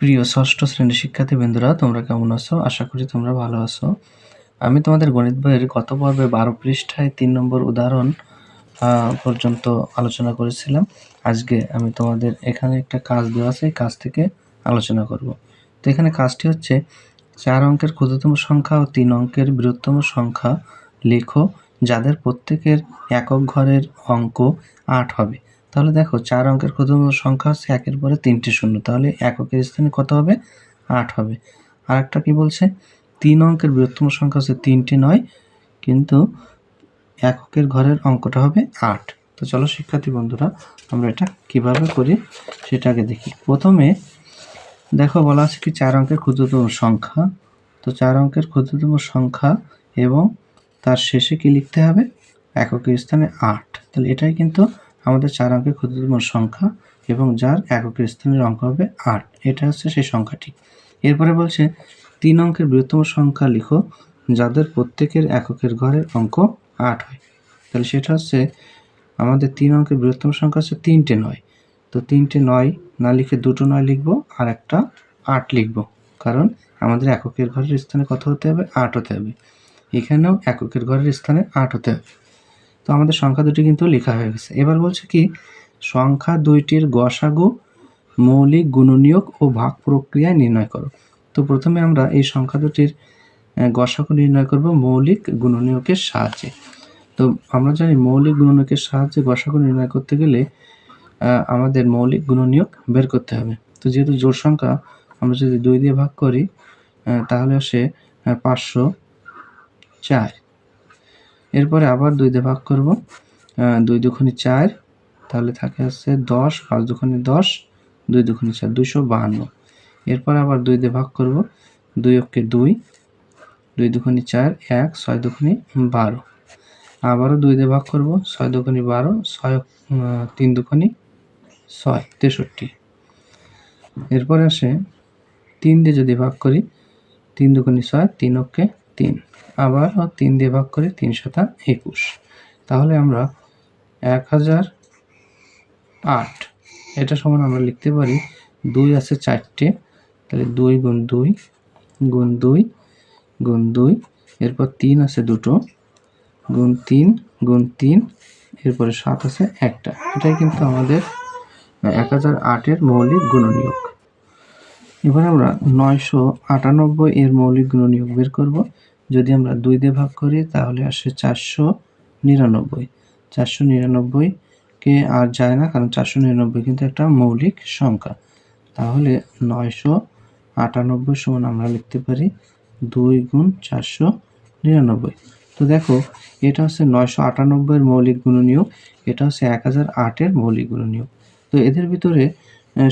প্রিয় ষষ্ঠ শ্রেণির শিক্ষার্থী বন্ধুরা তোমরা কেমন আছো? আশা করি তোমরা ভালো আছো। আমি তোমাদের গণিত বইয়ের গত পর্বে বারো পৃষ্ঠায় তিন নম্বর উদাহরণ পর্যন্ত আলোচনা করেছিলাম। আজকে আমি তোমাদের এখানে একটা কাজ দেওয়া আছে, এই কাজ থেকে আলোচনা করব। তো এখানে কাজটি হচ্ছে, চার অঙ্কের ক্ষুদ্রতম সংখ্যা ও তিন অঙ্কের বৃহত্তম সংখ্যা লেখো, যাদের প্রত্যেকের একক ঘরের অঙ্ক আট হবে। তাহলে দেখো চার অঙ্কের ক্ষুদ্রতম সংখ্যা হচ্ছে একের পরে তিনটি শূন্য। তাহলে এককের স্থানে কত হবে? আট হবে। আর একটা কি বলছে? তিন অঙ্কের বৃহত্তম সংখ্যা হচ্ছে তিনটি নয়, কিন্তু এককের ঘরের অঙ্কটা হবে আট। তো চলো শিক্ষার্থী বন্ধুরা, আমরা এটা কীভাবে করি সেটাকে দেখি। প্রথমে দেখো বলা আছে কি চার অঙ্কের ক্ষুদ্রতম সংখ্যা। তো চার অঙ্কের ক্ষুদ্রতম সংখ্যা এবং তার শেষে কি লিখতে হবে? এককের স্থানে আট। তাহলে এটাই কিন্তু আমাদের চার অঙ্কের ক্ষুদ্রতম সংখ্যা এবং যার এককের স্থানের অঙ্ক হবে আট। এটা হচ্ছে সেই সংখ্যাটি। এরপরে বলছে, তিন অঙ্কের বৃহত্তম সংখ্যা লিখো, যাদের প্রত্যেকের এককের ঘরের অঙ্ক আট হয়। তাহলে সেটা হচ্ছে, আমাদের তিন অঙ্কের বৃহত্তম সংখ্যা হচ্ছে তিনটে নয়। তো তিনটে নয় না লিখে দুটো নয় লিখব আর একটা আট লিখব। কারণ আমাদের এককের ঘরের স্থানে কত হতে হবে? আট হতে হবে। এখানেও এককের ঘরের স্থানে আট হতে হবে। আমাদের সংখ্যা দুটি কিন্তু লেখা হয়ে গেছে। এবার বলছে কি, সংখ্যা দুইটির গসাগু মৌলিক গুণনীয়ক ও ভাগ প্রক্রিয়ায় নির্ণয় করো। তো প্রথমে আমরা এই সংখ্যা দুটির গসাগু নির্ণয় করব মৌলিক গুণনীয়কের সাহায্যে। তো আমরা জানি মৌলিক গুণনীয়কের সাহায্যে গসাগু নির্ণয় করতে গেলে আমাদের মৌলিক গুণনীয়ক বের করতে হবে। তো যেহেতু জোড় সংখ্যা আমরা যদি দুই দিয়ে ভাগ করি তাহলে আসে পাঁচশো চার। এরপরে আবার দুই দিয়ে ভাগ করব দুই দুখানি চার, তাহলে থাকে হচ্ছে দশ, পাঁচ দুখানি দশ, দুই দুখানি চার, দুইশো বাহান্ন। এরপর আবার দুই দিয়ে ভাগ করব, দুই অক্ষে দুই দুই দুখানি চার, এক, ছয় দুখানি বারো। আবারও দুই দিয়ে ভাগ করব, ছয় দুখানি বারো, ছয় তিন দুখানি ছয়, তেষট্টি। এরপরে আসে তিন দিয়ে যদি ভাগ করি, তিন দুগুণি ছয়, তিন অক্ষে তিন। আবার তিন দিয়ে ভাগ করে তিন শতা একুশ। তাহলে আমরা এক হাজার আট। এটা সমান আমরা লিখতে পারি দুই আছে চারটে, তাহলে দুই গুণ দুই গুণ দুই গুণ দুই, এরপর তিন আছে দুটো গুণ তিন গুণ তিন, এরপরে সাত আছে একটা। এটাই কিন্তু আমাদের এক হাজার আটের মৌলিক গুণনীয়ক। এবার আমরা নয়শো আটানব্বই এর মৌলিক গুণনীয়ক বের করব। যদি আমরা দুই দিয়ে ভাগ করি, তাহলে আসে চারশো নিরানব্বই। চারশো নিরানব্বই কে আর যায় না, কারণ চারশো নিরানব্বই কিন্তু একটা মৌলিক সংখ্যা। তাহলে নয়শো আটানব্বই সমান আমরা লিখতে পারি দুই গুণ চারশো নিরানব্বই। তো দেখো, এটা হচ্ছে নয়শো আটানব্বইয়ের মৌলিক গুণনীয়ক, এটা হচ্ছে এক হাজার আটের মৌলিক গুণনীয়ক। তো এদের ভিতরে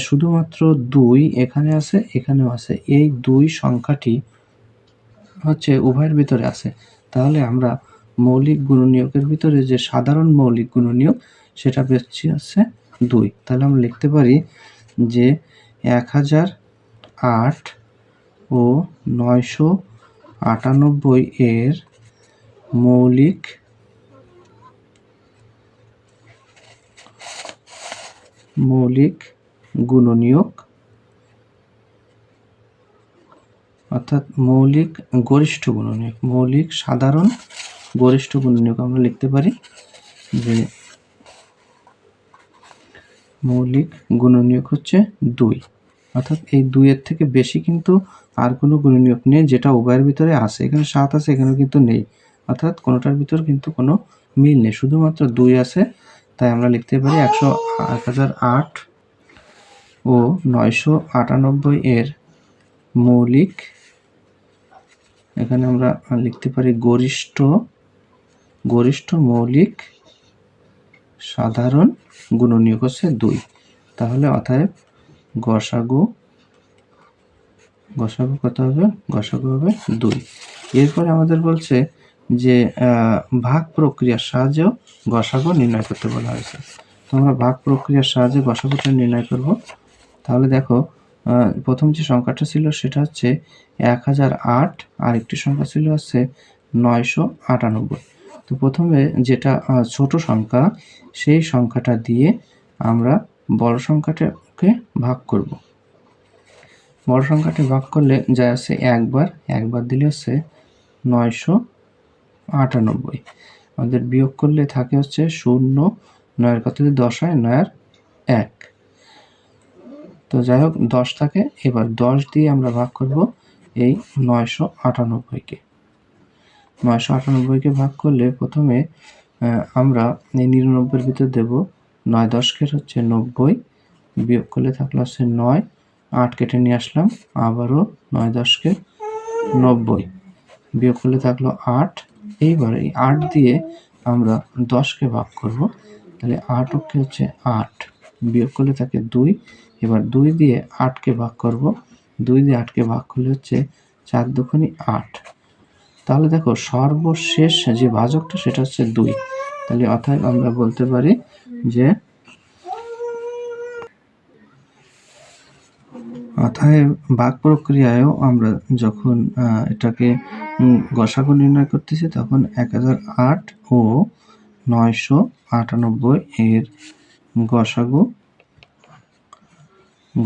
শুধুমাত্র দুই এখানে আছে, এখানেও আছে। এই দুই সংখ্যাটি হচ্ছে উভয়ের ভিতরে আছে। তাহলে আমরা মৌলিক গুণনীয়কের ভিতরে যে সাধারণ মৌলিক গুণনীয়ক সেটা বেশি আছে দুই। তাহলে আমরা লিখতে পারি যে এক হাজার আট ও নয়শো আটানব্বই এর মৌলিক মৌলিক গুণনীয়ক অর্থাৎ মৌলিক গরিষ্ঠ গুণনীয়ক, মৌলিক সাধারণ গরিষ্ঠ গুণনীয়ক আমরা লিখতে পারি যে মৌলিক গুণনীয়ক হচ্ছে দুই। অর্থাৎ এই দুইয়ের থেকে বেশি কিন্তু আর কোনো গুণনীয়ক নেই, যেটা উভয়ের ভিতরে আছে। এখানে সাত আছে এখানে কিন্তু নেই। অর্থাৎ কোনোটার ভিতর কিন্তু কোনো মিল নেই। শুধুমাত্র দুই আছে, তাই আমরা লিখতে পারি একশো এক হাজার আট ও নয়শো আটানব্বই এর মৌলিক এখানে আমরা লিখতে পারি গরিষ্ঠ গরিষ্ঠ মৌলিক, সাধারণ, গুণনীয়ক হচ্ছে দুই। তাহলে অতএব গসাগু গসাগু কত হবে? গসাগু হবে দুই। এরপরে আমাদের বলছে যে ভাগ প্রক্রিয়ার সাহায্যেও গসাগু নির্ণয় করতে বলা হয়েছে। তো আমরা ভাগ প্রক্রিয়ার সাহায্যে গসাগুটা নির্ণয় করব। তাহলে দেখো প্রথম যে সংখ্যাটা ছিল সেটা হচ্ছে এক হাজার আট আর একটি সংখ্যা ছিল হচ্ছে নয়শো আটানব্বই। তো প্রথমে যেটা ছোট সংখ্যা, সেই সংখ্যাটা দিয়ে আমরা বড় সংখ্যাটাকে ভাগ করব। বড় সংখ্যাটি ভাগ করলে যা আছে একবার একবার দিলে হচ্ছে নয়শো আটানব্বই। আমাদের বিয়োগ করলে থাকে হচ্ছে শূন্য, নয়ের যদি দশ নয়ের এক। তো যাই হোক, দশ থাকে। এবার দশ দিয়ে আমরা ভাগ করব এই নয়শো আটানব্বইকে। নয়শো আটানব্বইকে ভাগ করলে প্রথমে আমরা এই নিরানব্বইয়ের ভিতর দেব নয় দশকের হচ্ছে নব্বই, বিয়োগ করলে থাকল হচ্ছে নয়, আট কেটে নিয়ে আসলাম, আবারও নয় দশকে নব্বই, বিয়োগ করলে থাকল আট। এইবার এই আট দিয়ে আমরা দশকে ভাগ করব, তাহলে আট অক্ষে হচ্ছে আট, বিয়োগ করলে থাকে দুই এবার দুই দিয়ে আটকে ভাগ করব। দুই দিয়ে আটকে ভাগ করলে হচ্ছে চার দুখানি আট। তাহলে দেখো সর্বশেষ যে ভাজকটা, সেটা হচ্ছে দুই। তাহলে অর্থাৎ আমরা বলতে পারি যে অতএব ভাগ প্রক্রিয়ায়ও আমরা যখন এটাকে গসাগু নির্ণয় করতেছি, তখন এক হাজার আট ও নয়শো আটানব্বই এর গসাগু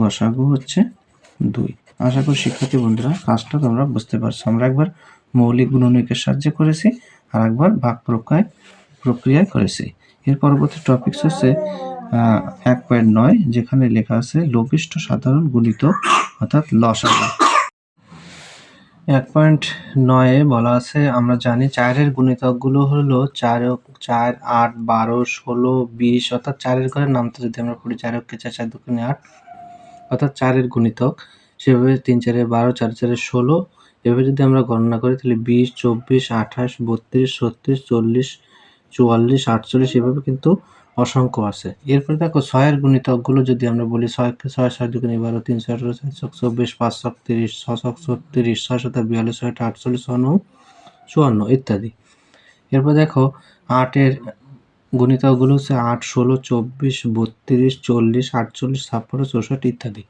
গসাগু হচ্ছে দুই। আশা করি শিক্ষার্থী বন্ধুরা, কাজটা তোমরা বুঝতে পারছ। আমরা একবার মৌলিক গুণনীয়কের সাহায্যে করেছি, আর একবার ভাগ প্রক্রিয়ায় প্রক্রিয়ায় করেছি। এর পরবর্তী টপিকস হচ্ছে এক পয়েন্ট নয়, যেখানে লেখা আছে লঘিষ্ঠ সাধারণ গুণিত, অর্থাৎ লসাগু এক পয়েন্ট নয়ে বলা আছে, আমরা জানি চারের গুণিতকগুলো হলো চার চার, আট, বারো, ষোলো, বিশ, অর্থাৎ চারের ঘরের নামটা যদি আমরা পড়ি, চার চার চার দুগুণে আট অর্থাৎ চারের গুণিতক, সেভাবে তিন চারে বারো, চার চারে ষোলো, এভাবে যদি আমরা গণনা করি, তাহলে বিশ, চব্বিশ, আঠাশ, বত্রিশ, ছত্রিশ, চল্লিশ, চুয়াল্লিশ, আটচল্লিশ, এভাবে কিন্তু অসংখ্য আছে। এরপরে দেখো ছয়ের গুণিতকগুলো যদি আমরা বলি, ছয়কে ছয় ছয় দুগুণে বারো, তিন, ছয়, আঠারো, ছয় ছক চব্বিশ, পাঁচ ছক তিরিশ, ছয় ছক ছত্রিশ, ছয় শত বিয়াল্লিশ, ছয় আটচল্লিশ, ছয়, নয়, চুয়ান্ন, ইত্যাদি। এরপর দেখো আটের গুণিতকগুলো হচ্ছে আট, ষোলো, চব্বিশ, বত্রিশ, চল্লিশ, আটচল্লিশ, ছাপ্পান্ন, চৌষট্টি ইত্যাদি।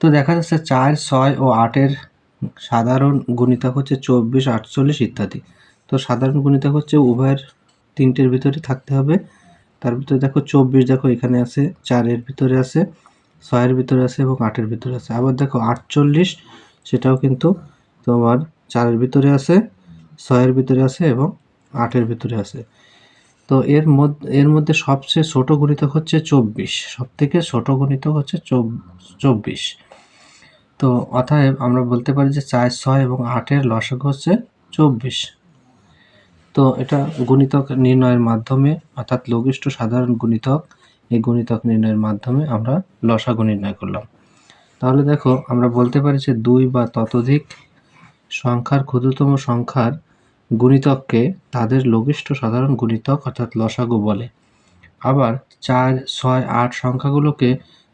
তো দেখা যাচ্ছে চার, ছয় ও আটের সাধারণ গুণিতক হচ্ছে চব্বিশ, আটচল্লিশ ইত্যাদি। তো সাধারণ গুণিতক হচ্ছে উভয়ের তিনটের ভিতরে থাকতে হবে। তার ভিতরে দেখো চব্বিশ দেখো এখানে আছে, চারের ভিতরে আছে, ছয়ের ভিতরে আছে এবং আটের ভিতরে আছে। আবার দেখো আটচল্লিশ, সেটাও কিন্তু তোমার চারের ভিতরে আছে, ছয়ের ভিতরে আছে এবং আটের ভিতরে আছে। তো এর মধ্যে এর মধ্যে সবচেয়ে ছোট গুণিতক হচ্ছে চব্বিশ। সব থেকে ছোট গুণিতক হচ্ছে চব্বিশ। তো অতএব আমরা বলতে পারি যে চার, ছয় এবং আটের লসাগু হচ্ছে চব্বিশ। তো এটা গুণিতক নির্ণয়ের মাধ্যমে, অর্থাৎ লঘিষ্ঠ সাধারণ গুণিতক, এই গুণিতক নির্ণয়ের মাধ্যমে আমরা লসাগু নির্ণয় করলাম। তাহলে দেখো, আমরা বলতে পারি যে দুই বা ততোধিক সংখ্যার ক্ষুদ্রতম সংখ্যার গুণিতককে তাদের লঘিষ্ঠ সাধারণ গুণিতক অর্থাৎ লসাগু বলে। আবার চার, ছয়, আট সংখ্যাগুলোকে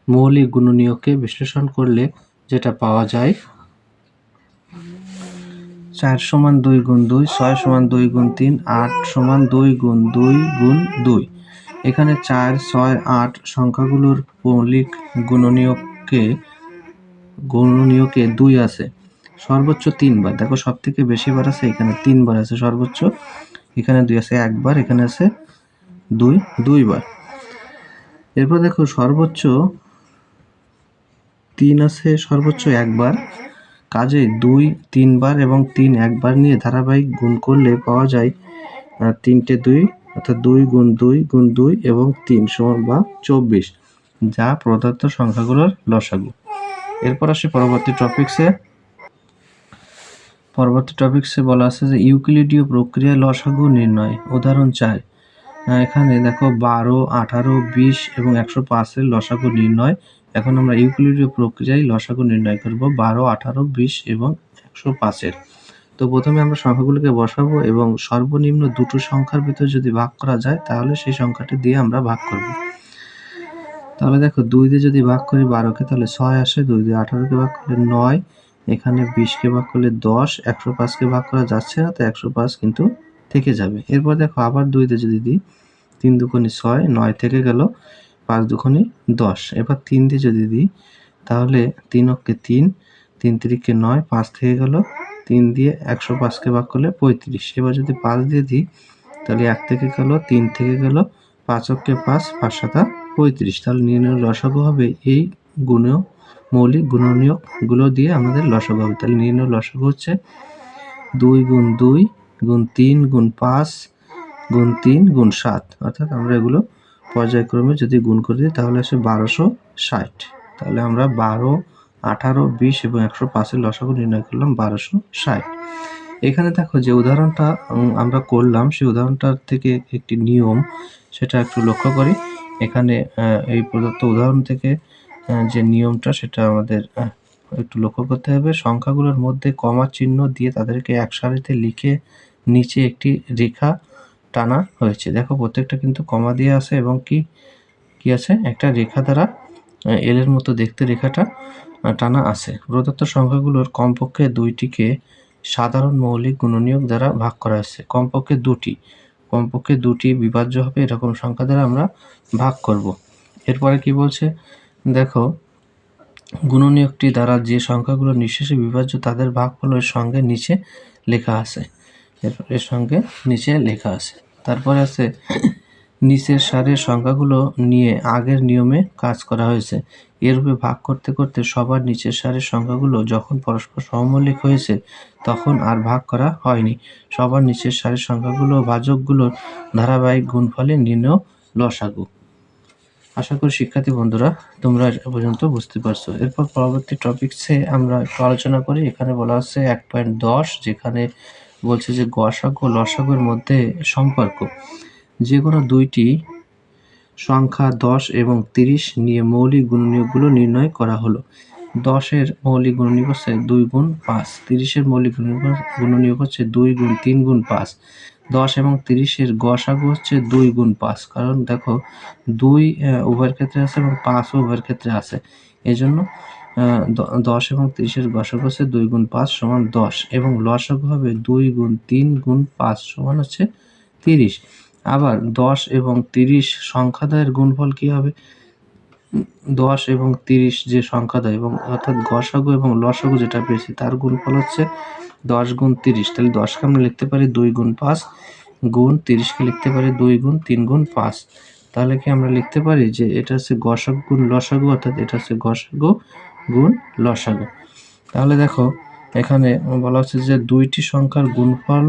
মৌলিক গুণনীয়কে বিশ্লেষণ করলে যেটা পাওয়া যায় চার সমান দুই গুণ দুই, ছয় সমান দুই গুণ তিন, আট সমান দুই গুণ দুই গুণ দুই। এখানে চার, ছয়, আট সংখ্যাগুলোর মৌলিক গুণনীয়কে গুণনীয়কে দুই আছে। সর্বোচ্চ তিনবার। দেখো সব থেকে বেশি বার আছে, এখানে তিনবার আছে সর্বোচ্চ, এখানে দুই আছে একবার, এখানে আছে দুই, দুইবার। এরপর দেখো, সর্বোচ্চ তিন আছে, সর্বোচ্চ একবার। কাজে দুই, তিনবার এবং তিন একবার নিয়ে ধারাবাহিক গুণ করলে পাওয়া যায় তিনটে দুই, অর্থাৎ দুই গুণ দুই গুণ দুই এবং তিন সমান বা চব্বিশ, যা প্রদত্ত সংখ্যাগুলোর লসাগু। এরপর আসি পরবর্তী টপিকসে পরবর্তী টপিকসে বলা আছে যে ইউক্লিডীয় প্রক্রিয়ায় লসাগু নির্ণয়। উদাহরণ চার। এখানে দেখো বারো, আঠারো, বিশ এবং একশো পাঁচের লসাগু নির্ণয়। এখন আমরা ইউক্লিডীয় প্রক্রিয়ায় লসাগু নির্ণয় করব বারো, আঠারো, বিশ এবং একশো পাঁচের। তো প্রথমে আমরা সংখ্যাগুলোকে বসাবো এবং সর্বনিম্ন দুটো সংখ্যার ভিতর যদি ভাগ করা যায়, তাহলে সেই সংখ্যাটি দিয়ে আমরা ভাগ করব। তাহলে দেখো দুই দিয়ে যদি ভাগ করি বারোকে, তাহলে ছয় আসে। দুই দিয়ে আঠারোকে ভাগ করলে নয়। এখানে বিশকে ভাগ করলে দশ, একশো পাঁচকে ভাগ করা যাচ্ছে না, তো একশো পাঁচ কিন্তু থেকে যাবে। এরপর দেখো আবার দুই দিয়ে যদি দিই, তিন দুগুণি ছয়, নয় থেকে গেল পাঁচ দুগুণি দশ। এবার তিন দিয়ে যদি দিই, তাহলে তিন অক্ষে তিন তিন তিরিকে নয়, পাঁচ থেকে গেল তিন দিয়ে একশো পাঁচকে ভাগ করলে পঁয়ত্রিশ। এবার যদি পাঁচ দিয়ে দিই, তাহলে এক থেকে গেল তিন থেকে গেল পাঁচ অক্ষে পাঁচ পাঁচ সাতা পঁয়ত্রিশ। তাহলে নির্ণয় লসাগু হবে এই গুণেও মৌলিক গুণনীয়কগুলো দিয়ে আমাদের লসাগু হবে। তাহলে নির্ণয় লসাগু হচ্ছে দুই গুণ দুই গুণ তিন গুণ পাঁচ গুণ তিন গুণ সাত। অর্থাৎ আমরা এগুলো পর্যায়ক্রমে যদি গুণ করে দিই, তাহলে আসে বারোশো ষাট। তাহলে আমরা বারো, আঠারো, বিশ এবং একশো পাঁচের লসাগু নির্ণয় করলাম বারোশো ষাট। এখানে দেখো যে উদাহরণটা আমরা করলাম, সেই উদাহরণটার থেকে একটি নিয়ম, সেটা একটু লক্ষ্য করি। এখানে এই প্রদত্ত উদাহরণ থেকে যে নিয়মটা, সেটা আমাদের একটু লক্ষ্য করতে হবে। সংখ্যাগুলোর মধ্যে কমা চিহ্ন দিয়ে তাদেরকে এক সারিতে লিখে নিচে একটি রেখা টানা হয়েছে। দেখো, প্রত্যেকটা কিন্তু কমা দিয়ে আছে এবং কি কি আছে? একটা রেখা দ্বারা এল এর মতো দেখতে রেখাটা টানা আছে। প্রদত্ত সংখ্যাগুলোর কমপক্ষে দুইটিকে সাধারণ মৌলিক গুণনীয়ক দ্বারা ভাগ করা হয়েছে। কমপক্ষে দুটি। কমপক্ষে দুটি বিভাজ্য হবে, এরকম সংখ্যা দ্বারা আমরা ভাগ করব। এরপরে কি বলছে? দেখো গুণনীয়কটি দ্বারা যে সংখ্যাগুলো নিঃশেষে বিভাজ্য, তাদের ভাগফল এর সঙ্গে নিচে লেখা আছে। এর সঙ্গে নিচে লেখা আছে। তারপরে আছে, নিচের সারের সংখ্যাগুলো নিয়ে আগের নিয়মে কাজ করা হয়েছে। এরূপে ভাগ করতে করতে সবার নিচের সারের সংখ্যাগুলো যখন পরস্পর সমমৌলিক হয়েছে, তখন আর ভাগ করা হয়নি। সবার নিচের সারের সংখ্যাগুলো ভাজকগুলোর ধারাবাহিক গুণফলে নির্ণয় লসাগু। আশা করি শিক্ষার্থী বন্ধুরা, তোমরা পর্যন্ত বুঝতে পারছ। এরপর পরবর্তী টপিকসে আমরা একটু আলোচনা করি। এখানে বলা হচ্ছে এক পয়েন্ট দশ, যেখানে বলছে যে গসাগু ও লসাগুর মধ্যে সম্পর্ক। যে কোনো দুইটি সংখ্যা দশ এবং তিরিশ নিয়ে মৌলিক গুণনীয়কগুলো নির্ণয় করা হলো। দশের মৌলিক গুণনীয়ক হচ্ছে দুই গুণ পাঁচ, তিরিশের মৌলিক গুণনীয়ক হচ্ছে দুই গুণ তিন গুণ পাঁচ। দশ এবং তিরিশের গসাগু হচ্ছে দুই গুণ পাঁচ। কারণ দেখো, দুই উভয়ের ক্ষেত্রে আছে এবং পাঁচও উভয়ের ক্ষেত্রে আছে। এই জন্য দশ এবং তিরিশের গসাগু হচ্ছে দুই গুণ পাঁচ সমান দশ এবং লসাগু হবে দুই গুণ তিন গুণ পাঁচ সমান হচ্ছে তিরিশ। আবার দশ এবং তিরিশ সংখ্যাদ্বয়ের গুণফল কি হবে? দশ এবং তিরিশ যে সংখ্যাদ্বয় এবং অর্থাৎ গসাগু এবং লসাগু যেটা পেয়েছি, তার গুণফল হচ্ছে দশ গুণ তিরিশ, তাহলে দশকে আমরা লিখতে পারি দুই গুণ পাঁচ গুণ তিরিশকে লিখতে পারি দুই গুণ তিন গুণ পাঁচ। তাহলে কি আমরা লিখতে পারি যে এটা হচ্ছে গসাগু গুণ লসাগু, অর্থাৎ এটা হচ্ছে গসাগু গুণ লসাগু। তাহলে দেখো, এখানে বলা হচ্ছে যে দুইটি সংখ্যার গুণফল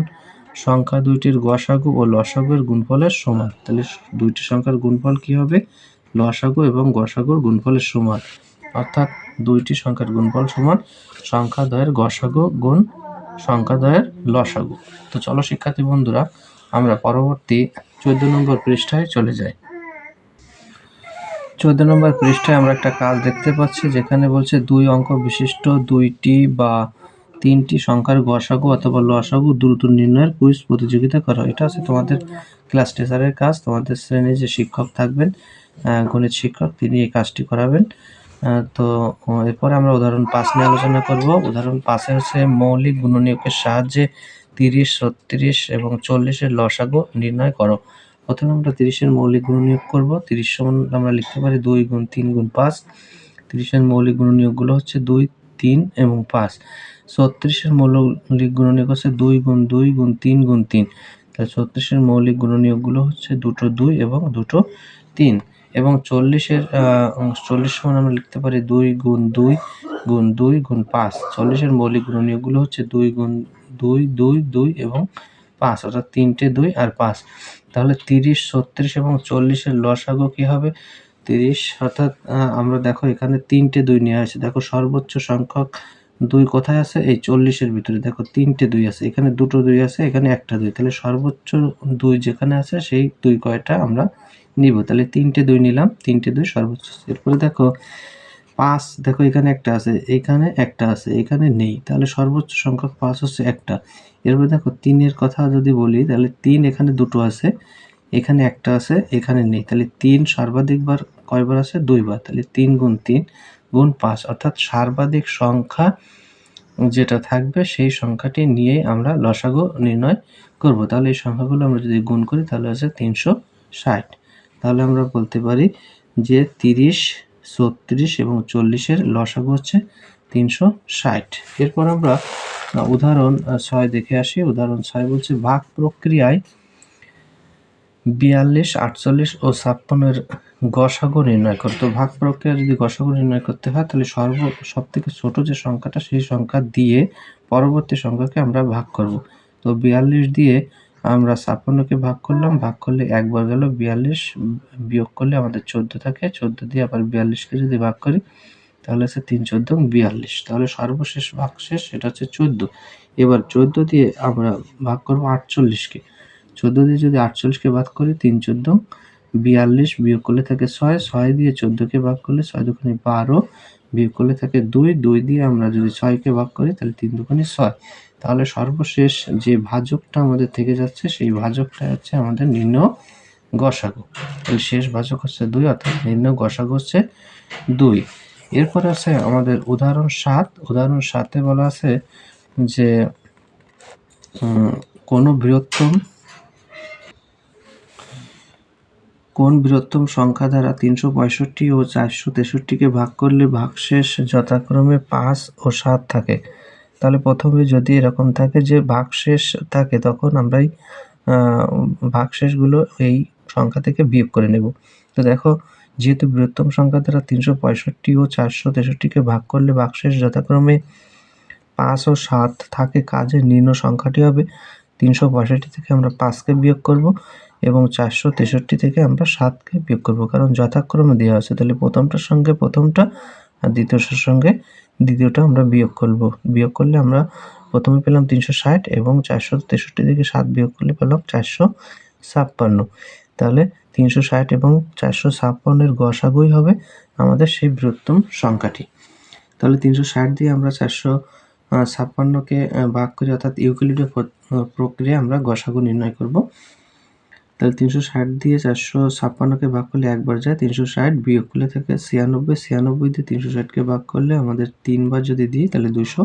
সংখ্যা দুইটির গসাগু ও লসাগুর গুণফলের সমান। তাহলে দুইটি সংখ্যার গুণফল কি হবে? লসাগু এবং গসাগুর গুণফলের সমান। অর্থাৎ দুইটি সংখ্যার গুণফল সমান সংখ্যা দ্বয়ের গসাগু গুণ সংখ্যা দ্বয়ের লসাগু। তো চলো শিক্ষার্থী বন্ধুরা, আমরা পরবর্তী চোদ্দ নম্বর পৃষ্ঠায় চলে যাই। চোদ্দ নম্বর পৃষ্ঠায় আমরা একটা কাজ দেখতে পাচ্ছি, যেখানে বলছে দুই অঙ্ক বিশিষ্ট দুইটি বা তিনটি সংখ্যার গসাগু অথবা লসাগু দ্রুত নির্ণয়ের কুইজ প্রতিযোগিতা করা। এটা হচ্ছে তোমাদের ক্লাস টিচারের কাজ। তোমাদের শ্রেণির যে শিক্ষক থাকবেন গণিত শিক্ষক, তিনি এই কাজটি করাবেন। তো আহ, এরপরে আমরা উদাহরণ পাঁচ নিয়ে আলোচনা করব। উদাহরণ পাঁচে হচ্ছে মৌলিক গুণনীয়কের সাহায্যে তিরিশ ছত্রিশ এবং চল্লিশের লসাগু নির্ণয় করো। প্রথমে আমরা তিরিশের মৌলিক গুণনীয়ক করব। তিরিশ সমান আমরা লিখতে পারি দুই গুণ তিন গুণ পাঁচ। তিরিশের মৌলিক গুণনীয়কগুলো হচ্ছে দুই তিন এবং পাঁচ। ছত্রিশের মৌলিক গুণনীয়ক হচ্ছে দুই গুণ দুই গুণ তিন গুণ তিন। তাহলে ছত্রিশের মৌলিক গুণনীয়কগুলো হচ্ছে দুটো দুই এবং দুটো তিন। এবং চল্লিশের চল্লিশ সমান আমরা লিখতে পারি দুই গুণ দুই গুণ দুই গুণ পাঁচ। চল্লিশের মৌলিক গুণনীয়কগুলো হচ্ছে দুই গুণ দুই দুই দুই এবং পাঁচ, অর্থাৎ তিনটে দুই আর পাঁচ। তাহলে তিরিশ, ছত্রিশ এবং চল্লিশের লসাগু কি হবে? তিরিশ, অর্থাৎ আমরা দেখো এখানে তিনটে দুই নেওয়া হয়েছে। দেখো সর্বোচ্চ সংখ্যক দুই কোথায় আছে? এই চল্লিশের ভিতরে। দেখো তিনটে দুই আছে। এখানে দুটো দুই আছে, এখানে একটা দুই। তাহলে সর্বোচ্চ দুই যেখানে আছে, সেই দুই কয়টা আমরা নিব। তাহলে তিনটে দুই নিলাম, তিনটে দুই সর্বোচ্চ। এরপরে দেখো, পাঁচ, দেখো এখানে একটা আছে, এখানে একটা আছে, এখানে নেই। তাহলে সর্বোচ্চ সংখ্যক পাঁচ হচ্ছে একটা। এরপরে দেখো, তিনের কথা যদি বলি, তাহলে তিন এখানে দুটো আছে, এখানে একটা আছে, এখানে নেই। তাহলে তিন সর্বাধিকবার কয়বার আছে? দুইবার। তাহলে তিন গুণ তিন গুণ পাঁচ, অর্থাৎ সর্বাধিক সংখ্যা যেটা থাকবে, সেই সংখ্যাটি নিয়ে আমরা লসাগু নির্ণয় করব। তাহলে এই সংখ্যাগুলো আমরা যদি গুণ করি, তাহলে আছে তিনশো ষাট। তাহলে আমরা বলতে পারি যে তিরিশ, ছত্রিশ এবং চল্লিশের লসাগু হচ্ছে তিনশো ষাট। এরপর আমরা উদাহরণ ছয় দেখে আসি। উদাহরণ ছয় বলছে, ভাগ প্রক্রিয়ায় বিয়াল্লিশ, আটচল্লিশ ও ছাপ্পান্নের গসাগু নির্ণয় করতে ভাগ প্রক্রিয়া যদি গসাগু নির্ণয় করতে হয়, তাহলে সর্ব সব থেকে ছোট যে সংখ্যাটা, সেই সংখ্যা দিয়ে পরবর্তী সংখ্যাকে আমরা ভাগ করব। তো বিয়াল্লিশ দিয়ে আমরা ছাপ্পান্নকে ভাগ করলাম, ভাগ করলে একবার গেল বিয়াল্লিশ, বিয়োগ করলে আমাদের চোদ্দ থাকে, চোদ্দ দিয়ে আবার বিয়াল্লিশকে যদি ভাগ করি, তাহলে হচ্ছে তিন চোদ্দ বিয়াল্লিশ। তাহলে সর্বশেষ ভাগ শেষ, সেটা হচ্ছে চোদ্দ। এবার চোদ্দ দিয়ে আমরা ভাগ করব আটচল্লিশকে। চোদ্দ দিয়ে যদি আটচল্লিশকে ভাগ করি, তিন চোদ্দ বিয়াল্লিশ, বিয়োগ করলে থাকে ছয় ছয় দিয়ে চোদ্দোকে ভাগ করলে ছয় দুখানি বারো, বিয়োগ করলে থাকে দুই দুই দিয়ে আমরা যদি ছয়কে ভাগ করি, তাহলে তিন দুখানি ছয়। তাহলে সর্বশেষ যে ভাজকটা আমাদের থেকে যাচ্ছে, সেই ভাজকটা হচ্ছে আমাদের নিম্ন গসাগু। তাহলে শেষ ভাজক হচ্ছে দুই, অর্থাৎ নিম্ন গসাগু হচ্ছে দুই। এরপরে আছে আমাদের উদাহরণ সাত। উদাহরণ সাতে বলা আছে যে কোনো বৃহত্তম, কোন বৃহত্তম সংখ্যা দ্বারা তিনশো পঁয়ষট্টি ও চারশো তেষট্টিকে ভাগ করলে ভাগশেষ যথাক্রমে পাঁচ ও সাত থাকে? তাহলে প্রথমে যদি এরকম থাকে যে ভাগশেষ থাকে, তখন আমরা আমরাই ভাগশেষগুলো এই সংখ্যা থেকে বিয়োগ করে নেব। তো দেখো, যেহেতু বৃহত্তম সংখ্যা দ্বারা তিনশো পঁয়ষট্টি ও চারশো তেষট্টিকে ভাগ করলে ভাগশেষ যথাক্রমে পাঁচ ও সাত থাকে কাজে, নিম্ন সংখ্যাটি হবে তিনশো পঁয়ষট্টি থেকে আমরা পাঁচকে বিয়োগ করব এবং চারশো তেষট্টি থেকে আমরা সাতকে বিয়োগ করব। কারণ যথাক্রমে দেওয়া আছে। তাহলে প্রথমটার সঙ্গে প্রথমটা আর দ্বিতীয়টার সঙ্গে দ্বিতীয়টা আমরা বিয়োগ করব। বিয়োগ করলে আমরা প্রথমে পেলাম তিনশো ষাট এবং চারশো তেষট্টি থেকে সাত বিয়োগ করলে পেলাম চারশো ছাপ্পান্ন। তাহলে তিনশো ষাট এবং চারশো ছাপ্পান্নের গসাগুই হবে আমাদের সেই বৃহত্তম সংখ্যাটি। তাহলে তিনশো ষাট দিয়ে আমরা চারশো ছাপ্পান্নকে ভাগ করি অর্থাৎ ইউক্লিডের প্রক্রিয়া আমরা গসাগু নির্ণয় করব। তাহলে তিনশো ষাট দিয়ে চারশো ছাপ্পান্নকে ভাগ করলে একবার যায়, তিনশো ষাট বিয়োগ করলে থাকে ছিয়ানব্বই ছিয়ানব্বই দিয়ে তিনশো ষাটকে ভাগ করলে আমাদের তিনবার যদি দিই তাহলে দুশো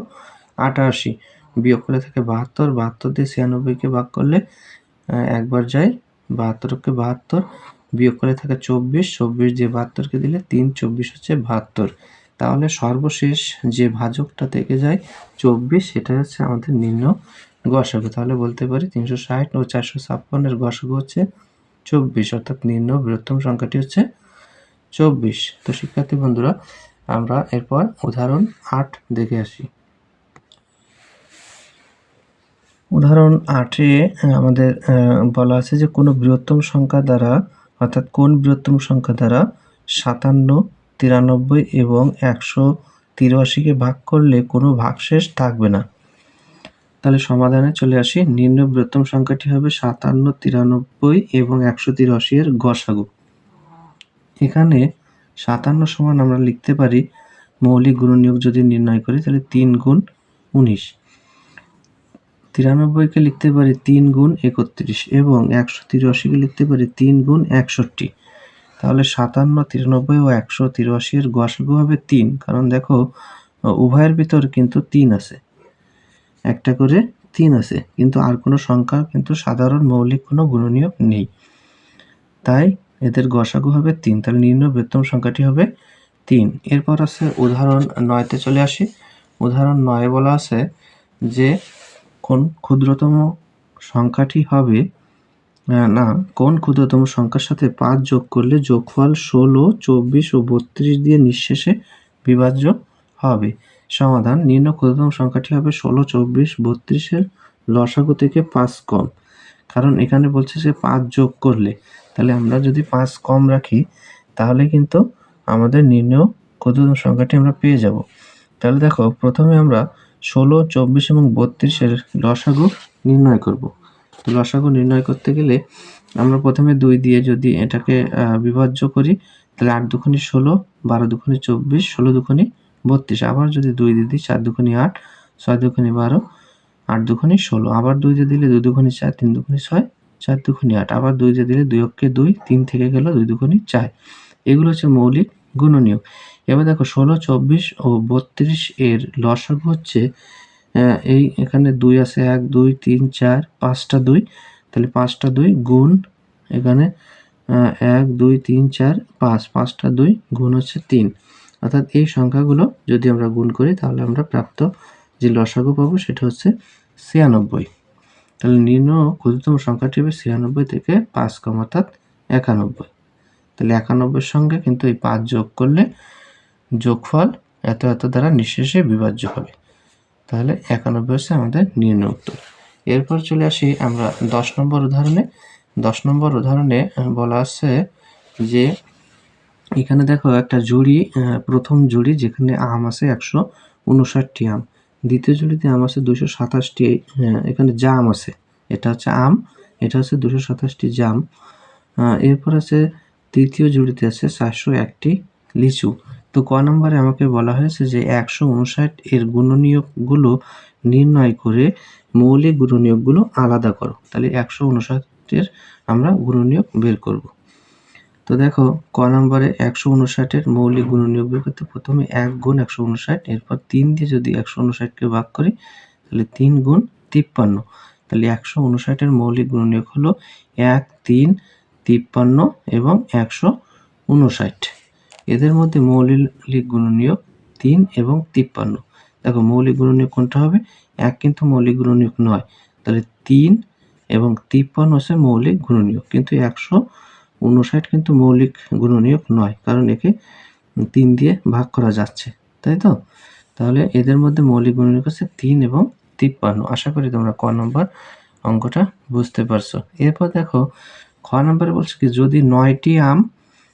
আটাশি। বিয়োগ করলে থাকে বাহাত্তর বাহাত্তর দিয়ে ছিয়ানব্বইকে ভাগ করলে একবার যায় বাহাত্তরকে বাহাত্তর। বিয়োগ করে থাকে চব্বিশ চব্বিশ দিয়ে বাহাত্তরকে দিলে তিন, চব্বিশ হচ্ছে বাহাত্তর। তাহলে সর্বশেষ যে ভাজকটা থেকে যায় চব্বিশ সেটা হচ্ছে আমাদের নিম্ন গসাগু, তাহলে বলতে পারি তিনশো ষাট ও চারশো ছাপ্পান্নের গসাগু হচ্ছে চব্বিশ, অর্থাৎ নিম্ন বৃহত্তম সংখ্যাটি হচ্ছে চব্বিশ। তো শিক্ষার্থী বন্ধুরা, আমরা এরপর উদাহরণ আট দেখে আসি। উদাহরণ আটে আমাদের বলা আছে যে কোনো বৃহত্তম সংখ্যা দ্বারা, অর্থাৎ কোন বৃহত্তম সংখ্যা দ্বারা সাতান্ন, তিরানব্বই এবং একশো তিরাশিকে ভাগ করলে কোনো ভাগশেষ থাকবে না। তাহলে সমাধানে চলে আসি। নিম্ন বৃহত্তম সংখ্যাটি হবে সাতান্ন, তিরানব্বই এবং একশো তিরাশি এর গসাগু এখানে সাতান্ন সমান আমরা লিখতে পারি, মৌলিক গুণনীয়ক যদি নির্ণয় করি তাহলে তিন গুণ উনিশ। তিরানব্বইকে লিখতে পারি তিন গুণ একত্রিশ এবং একশো তিরাশিকে লিখতে পারি তিন গুণ একষট্টি। তাহলে সাতান্ন, তিরানব্বই ও একশো তিরাশি এর গসাগু হবে তিন। কারণ দেখো, উভয়ের ভিতর কিন্তু তিন আছে। একটা করে তিন আছে। কিন্তু আর কোনো সংখ্যা, কিন্তু সাধারণ মৌলিক কোনো গুণনীয়ক নেই। তাই এদের গসাগু হবে তিন তাহলে নিম্ন বৃত্তম সংখ্যাটি হবে তিন। এরপর আছে উদাহরণ নয়তে চলে আসি। উদাহরণ নয়ে বলা আছে যে, কোন ক্ষুদ্রতম সংখ্যাটি হবে না, কোন ক্ষুদ্রতম সংখ্যার সাথে পাঁচ যোগ করলে যোগফল ষোলো, চব্বিশ ও বত্রিশ দিয়ে নিঃশেষে বিভাজ্য হবে। সমাধান। নিম্ন ক্ষুদ্রতম সংখ্যাটি হবে ষোলো, চব্বিশ বত্রিশের লসাগু থেকে পাঁচ কম। কারণ এখানে বলছে যে পাঁচ যোগ করলে। তাহলে আমরা যদি পাঁচ কম রাখি, তাহলে কিন্তু আমাদের নির্ণয় ক্ষুদ্রতম সংখ্যাটি আমরা পেয়ে যাব। তাহলে দেখো, প্রথমে আমরা ষোলো, চব্বিশ এবং বত্রিশের লসাগু নির্ণয় করব। লসাগু নির্ণয় করতে গেলে আমরা প্রথমে দুই দিয়ে যদি এটাকে বিভাজ্য করি, তাহলে আট দুখানি ষোলো, বারো দুখানি চব্বিশ, ষোলো দুখানি বত্রিশ, আবার যদি দুই দিয়ে দিই, চার দুখানি আট, ছয় দুখানি বারো, আট দুখানি ষোলো, আবার দুই দিয়ে দিলে দুই দুখানি চার, তিন দুখানি ছয়, চার দুখানি আট, আবার দুই দিয়ে দিলে দুই অক্ষে দুই, তিন থেকে গেল দুই দুখানি চার। এগুলো হচ্ছে মৌলিক গুণনীয়ক। এবার দেখো, ষোলো, চব্বিশ ও বত্রিশ এর লসাগু হচ্ছে এই এখানে দুই আছে এক, দুই, তিন, চার, পাঁচটা দুই, তাহলে পাঁচটা দুই গুণ এখানে এক, দুই, তিন, চার, পাঁচ, পাঁচটা দুই গুণ হচ্ছে তিন। অর্থাৎ এই সংখ্যাগুলো যদি আমরা গুণ করি, তাহলে আমরা প্রাপ্ত যে লসাগু পাবো সেটা হচ্ছে ছিয়ানব্বই। তাহলে নিম্ন ক্ষুদ্রতম সংখ্যাটি হবে ছিয়ানব্বই থেকে পাঁচ কম অর্থাৎ একানব্বই। তাহলে একানব্বইয়ের সঙ্গে কিন্তু এই পাঁচ যোগ করলে যোগফল এত এত দ্বারা নিঃশেষে বিভাজ্য হবে। তাহলে একানব্বই হচ্ছে আমাদের নির্ণয় উত্তর। এরপর চলে আসি আমরা দশ নম্বর উদাহরণে। দশ নম্বর উদাহরণে বলা আছে যে এখানে দেখো একটা জুড়ি প্রথম জুড়ি যেখানে আম আছে একশো উনষাটটি আম। দ্বিতীয় জুড়িতে আম আছে দুশো সাতাশটি এখানে জাম আছে। এটা হচ্ছে আম, এটা হচ্ছে দুশো সাতাশটি জাম। এরপর আছে তৃতীয় জুড়িতে আছে চারশো একটি লিচু। তো ক নম্বরে আমাকে বলা হয়েছে যে একশো উনষাট এর গুণনীয়কগুলো নির্ণয় করে মৌলিক গুণনীয়কগুলো আলাদা করো। তাহলে একশো উনষাটের আমরা গুণনীয়ক বের করব। তো দেখো, ক নম্বরে একশো উনষাটের মৌলিক গুণনীয়ক বের করতে প্রথমে এক গুণ একশো উনষাট, এরপর তিন দিয়ে যদি একশো উনষাটকে ভাগ করি, তাহলে তিন গুণ তিপ্পান্ন। তাহলে একশো উনষাটের মৌলিক গুণনীয়ক হলো এক, তিন, তিপ্পান্ন এবং একশো উনষাট। এদের মধ্যে মৌলিক গুণনীয়ক তিন এবং তিপ্পান্ন। দেখো, মৌলিক গুণনীয়ক কোনটা হবে? এক কিন্তু মৌলিক গুণনীয়ক নয়। তাহলে তিন এবং তিপ্পান্ন হচ্ছে মৌলিক গুণনীয়ক। কিন্তু একশো উনষাট কিন্তু মৌলিক গুণনীয়ক নয়, কারণ একে তিন দিয়ে ভাগ করা যাচ্ছে, তাই তো? তাহলে এদের মধ্যে মৌলিক গুণনীয়ক হচ্ছে তিন এবং তিপ্পান্ন। আশা করি তোমরা ক নম্বর অঙ্কটা বুঝতে পারছ। এরপর দেখো, খ নম্বরে বলছে কি, যদি নয়টি আম,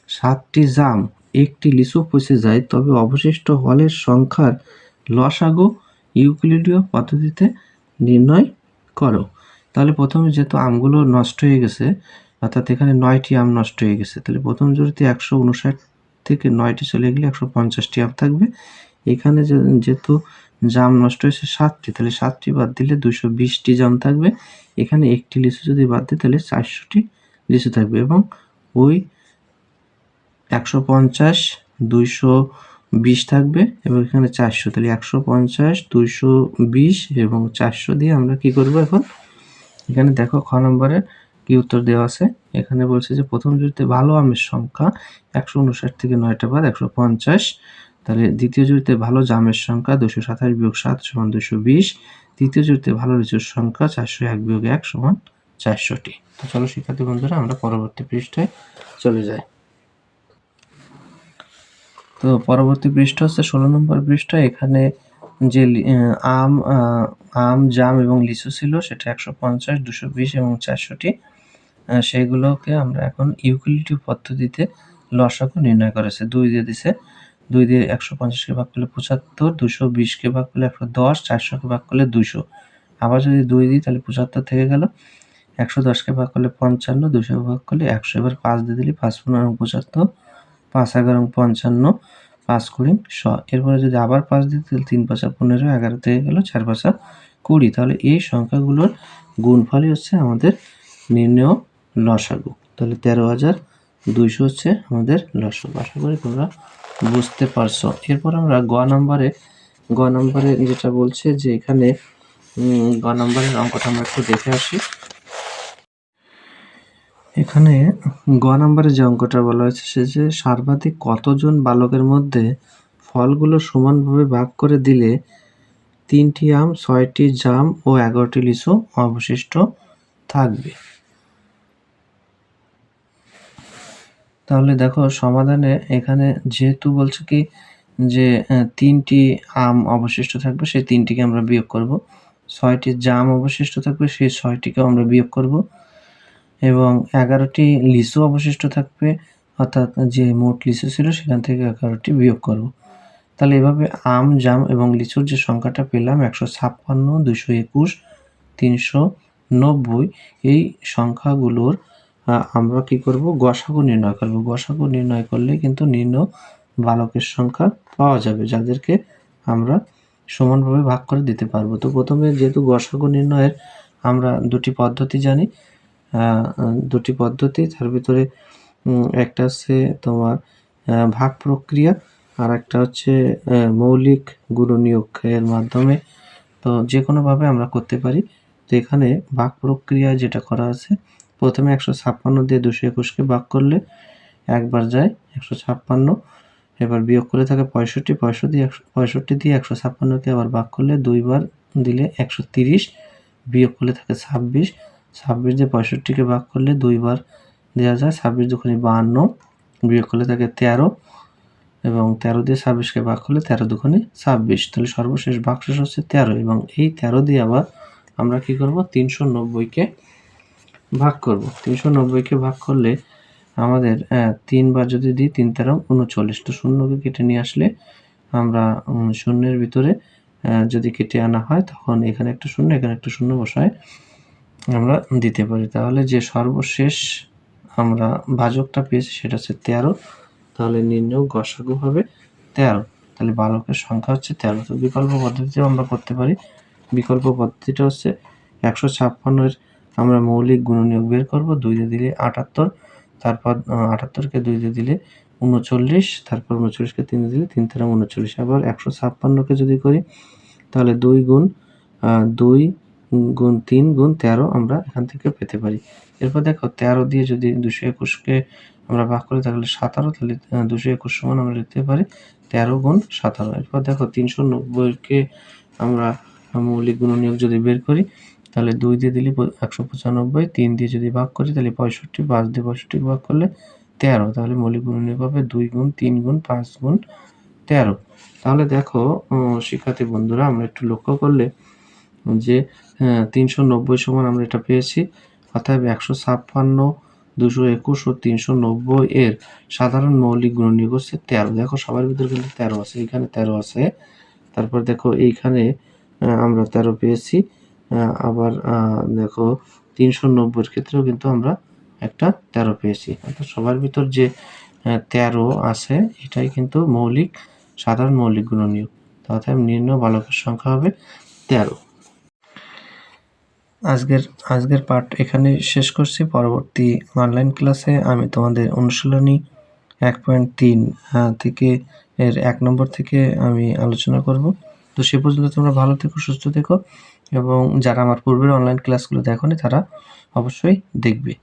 সাতটি জাম, একটি লিচু পচে যায়, তবে অবশিষ্ট হলের সংখ্যার লসাগু ইউক্লিডীয় পদ্ধতিতে নির্ণয় করো। তাহলে প্রথমে যেহেতু আমগুলো নষ্ট হয়ে গেছে অর্থাৎ এখানে নয়টি আম নষ্ট হয়ে গেছে। তাহলে প্রথম জুড়িতে একশো উনষাট থেকে নয়টি চলে গেলে একশো পঞ্চাশটি আম থাকবে। এখানে যেহেতু জাম নষ্ট হয়েছে সাতটি, তাহলে সাতটি বাদ দিলে দুশো বিশটি জাম থাকবে। এখানে একটি লিচু যদি বাদ দিই, তাহলে চারশোটি লিচু থাকবে এবং ওই একশো পঞ্চাশ দুইশো বিশ থাকবে এবং এখানে চারশো। তাহলে একশো পঞ্চাশ দুইশো বিশ এবং চারশো দিয়ে আমরা কি করব এখন? এখানে দেখো খ নম্বরে কি উত্তর দেওয়া আছে? এখানে বলছে যে, প্রথম জুড়িতে ভালো আমের সংখ্যা একশো উনষাট থেকে নয়টা বাদ একশো পঞ্চাশ। তাহলে দ্বিতীয় জুড়িতে ভালো জামের সংখ্যা দুশো সাতাশ বিয়োগ সাত সমান দুশো বিশ। তৃতীয় জুড়িতে ভালো লিচুর সংখ্যা চারশো এক বিয়োগ এক সমান চারশোটি। তো চলো, শিক্ষার্থী বন্ধুরা, আমরা পরবর্তী পৃষ্ঠায় চলে যাই। তো পরবর্তী পৃষ্ঠা হচ্ছে ষোলো নম্বর পৃষ্ঠা। এখানে যে আম আম, জাম এবং লিচু ছিল, সেটা একশো পঞ্চাশ, দুশো বিশ এবং চারশোটি। সেগুলোকে আমরা এখন ইউক্লিটিভ পদ্ধতিতে লসাগু নির্ণয় করেছে। দুই দিয়ে দিছে, দুই দিয়ে একশো পঞ্চাশকে ভাগ করলে পঁচাত্তর, দুশো বিশকে ভাগ করলে একশো দশ, চারশোকে ভাগ করলে দুশো। আবার যদি দুই দিই, তাহলে পঁচাত্তর থেকে গেল। একশো দশকে ভাগ করলে পঞ্চান্ন দুশো ভাগ করলে একশো। এবার পাঁচ দিয়ে দিলে পাঁচ, পনেরো পঁচাত্তর, পাঁচ, এগারো পঞ্চান্ন, পাঁচ কুড়ি, শ। এরপরে যদি আবার পাঁচ দিই, তাহলে তিন পাঁচা পনেরো, এগারো থেকে গেল চার পাঁচা কুড়ি। তাহলে এই সংখ্যাগুলোর গুণফলই হচ্ছে আমাদের নির্ণয় লসাগু। তাহলে তেরো হাজার দুইশো হচ্ছে আমাদের লসাগু। আশা করি তোমরা বুঝতে পারছ। এরপর আমরা গ নম্বরে গ নম্বরে যেটা বলছে যে এখানে গ নম্বরের অঙ্কটা আমরা একটু দেখে আসি। এখানে গ নম্বরে যে অঙ্কটা বলা হয়েছে, সে যে সর্বাধিক কতজন বালকের মধ্যে ফলগুলো সমানভাবে ভাগ করে দিলে তিনটি আম, ছয়টি জাম ও এগারোটি লিচু অবশিষ্ট থাকবে? তাহলে দেখো সমাধানে এখানে যেহেতু বলছে কি যে তিনটি আম অবশিষ্ট থাকবে, সেই তিনটিকে আমরা বিয়োগ করব। ছয়টি জাম অবশিষ্ট থাকবে, সেই ছয়টিকে আমরা বিয়োগ করব। এবং এগারোটি লিচু অবশিষ্ট থাকবে, অর্থাৎ যে মোট লিচু ছিল, সেখান থেকে এগারোটি বিয়োগ করব। তাহলে এভাবে আম, জাম এবং লিচুর যে সংখ্যাটা পেলাম, একশো ছাপ্পান্ন দুশো একুশ, তিনশো নব্বই, এই সংখ্যাগুলোর আমরা কি করব? গসাগু নির্ণয় করব। গসাগু নির্ণয় করলে কিন্তু নিম্ন বালকের সংখ্যা পাওয়া যাবে, যাদেরকে আমরা সমানভাবে ভাগ করে দিতে পারব। তো প্রথমে যেহেতু গসাগু নির্ণয়ের আমরা দুটি পদ্ধতি জানি দুটি পদ্ধতি, তার ভিতরে একটা হচ্ছে তোমার ভাগ প্রক্রিয়া, আর একটা হচ্ছে মৌলিক গুণনীয়ক এর মাধ্যমে। তো যে কোনোভাবে আমরা করতে পারি। তো এখানে ভাগ প্রক্রিয়া যেটা করা আছে প্রথমে একশো ছাপ্পান্ন দিয়ে দুশো একুশকে ভাগ করলে একবার যায় একশো ছাপ্পান্ন, এবার বিয়োগ করে থাকে পঁয়ষট্টি পঁয়ষট্টি একশো, পঁয়ষট্টি দিয়ে একশো ছাপ্পান্নকে আবার ভাগ করলে দুইবার দিলে একশো তিরিশ, বিয়োগ করলে থাকে ছাব্বিশ ছাব্বিশ দিয়ে পঁয়ষট্টিকে ভাগ করলে দুইবার দেওয়া যায়, ছাব্বিশ দুখানি বাহান্ন, বিয়োগ করলে থাকে তেরো এবং তেরো দিয়ে ছাব্বিশকে ভাগ করলে তেরো দুখানি ছাব্বিশ। তাহলে সর্বশেষ ভাগশেষ হচ্ছে তেরো এবং এই তেরো দিয়ে আবার আমরা কি করব? তিনশো নব্বইকে ভাগ করব। তিনশো নব্বইকে ভাগ করলে আমাদের তিনবার যদি দিই, তিন তেরো উনচল্লিশ। তো শূন্যকে কেটে নিয়ে আসলে আমরা শূন্যের ভিতরে যদি কেটে আনা হয়, তখন এখানে একটা শূন্য, এখানে একটা শূন্য বসায় আমরা দিতে পারি। তাহলে যে সর্বশেষ আমরা ভাজকটা পেয়েছি, সেটা হচ্ছে তেরো। তাহলে নির্ণয় গসাগু হবে তেরো। তাহলে বালকের সংখ্যা হচ্ছে তেরো। তো বিকল্প পদ্ধতিতেও আমরা করতে পারি। বিকল্প পদ্ধতিটা হচ্ছে একশো ছাপ্পান্নের আমরা মৌলিক গুণনীয়ক বের করব, দুই দিয়ে দিলে আটাত্তর, তারপর আটাত্তরকে দুই দিয়ে দিলে উনচল্লিশ, তারপর উনচল্লিশকে তিন দিয়ে দিলে তিন তেরো উনচল্লিশ। আবার একশো ছাপ্পান্নকে যদি করি, তাহলে দুই গুণ দুই গুণ তিন গুণ তেরো আমরা এখান থেকে পেতে পারি। এরপর দেখো, তেরো দিয়ে যদি দুশো একুশকে আমরা ভাগ করি, তাহলে সাতারো, তাহলে দুশো একুশ সমান আমরা লিখতে পারি তেরো গুণ সাতারো। এরপর দেখো, তিনশো নব্বইকে আমরা মৌলিক গুণনীয়ক যদি বের করি তাহলে দুই দিয়ে দিলে একশো পঁচানব্বই, তিন দিয়ে যদি ভাগ করি তাহলে পঁয়ষট্টি, পাঁচ দিয়ে পঁয়ষট্টি ভাগ করলে তেরো। তাহলে মৌলিক গুণনীয়ক হবে দুই গুণ, তিন গুণ, পাঁচ গুণ, তেরো। তাহলে দেখো শিক্ষার্থী বন্ধুরা, আমরা একটু লক্ষ্য করলে যে তিনশো নব্বই সমান আমরা এটা পেয়েছি। অর্থাৎ একশো ছাপ্পান্ন, দুশো একুশ ও তিনশো নব্বই এর সাধারণ মৌলিক গুণনীয়ক হচ্ছে তেরো। দেখো, সবার ভিতরে কিন্তু তেরো আছে, এখানে তেরো আছে। তারপর দেখো, এইখানে আমরা তেরো পেয়েছি। আবার দেখো, তিনশো নব্বইয়ের ক্ষেত্রেও কিন্তু আমরা একটা তেরো পেয়েছি। অর্থাৎ সবার ভিতর যে তেরো আছে, এটাই কিন্তু মৌলিক, সাধারণ মৌলিক গুণনীয় অর্থাৎ নিম্ন বালকের সংখ্যা হবে তেরো। আজকের আজকের পাঠ এখানে শেষ করছি। পরবর্তী অনলাইন ক্লাসে আমি তোমাদের অনুশীলনী এক পয়েন্ট তিন থেকে এর এক নম্বর থেকে আমি আলোচনা করব। তো সে পর্যন্ত তোমরা ভালো থেকো, সুস্থ থেকো। এবং যারা আমার পূর্বের অনলাইন ক্লাসগুলো দেখোনি তারা অবশ্যই দেখবে।